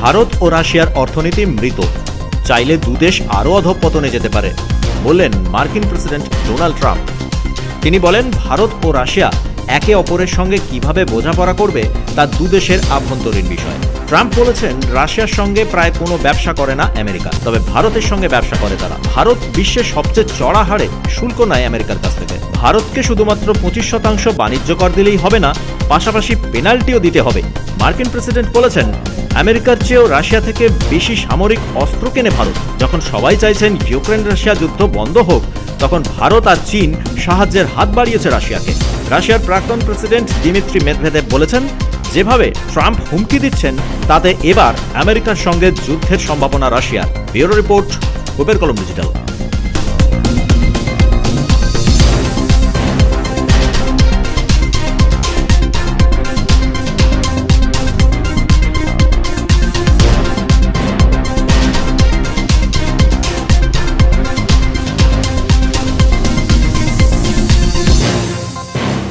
ভারত ও রাশিয়ার অর্থনীতি মৃত। চাইলে দুদেশ আরও অধঃপতনে যেতে পারে, বললেন মার্কিন প্রেসিডেন্ট ডোনাল্ড ট্রাম্প। তিনি বলেন, ভারত ও রাশিয়া একে অপরের সঙ্গে কীভাবে বোঝাপড়া করবে তা দুদেশের আভ্যন্তরীণ বিষয়। ট্রাম্প বলেছেন, রাশিয়ার সঙ্গে প্রায় কোনো ব্যবসা করে না আমেরিকা, তবে ভারতের সঙ্গে ব্যবসা করে তারা। ভারত বিশ্বের সবচেয়ে চড়া হারে শুল্ক নেয় আমেরিকার কাছ থেকে। ভারতকে শুধুমাত্র পঁচিশ শতাংশ বাণিজ্য কর দিলেই হবে না পাশাপাশি পেনাল্টিও দিতে হবে। মার্কিন প্রেসিডেন্ট বলেছেন, আমেরিকার চেয়েও রাশিয়া থেকে বেশি সামরিক অস্ত্র কেনে ভারত। যখন সবাই চাইছেন ইউক্রেন রাশিয়া যুদ্ধ বন্ধ হোক, তখন ভারত আর চীন সাহায্যের হাত বাড়িয়েছে রাশিয়াকে। রাশিয়ার প্রাক্তন প্রেসিডেন্ট দিমিত্রি মেদভেদেব বলেছেন, যেভাবে ট্রাম্প হুমকি দিচ্ছেন, তাতে এবার আমেরিকার সঙ্গে যুদ্ধের সম্ভাবনা রাশিয়ার। ব্যুরো রিপোর্ট কুবের কলম ডিজিটাল।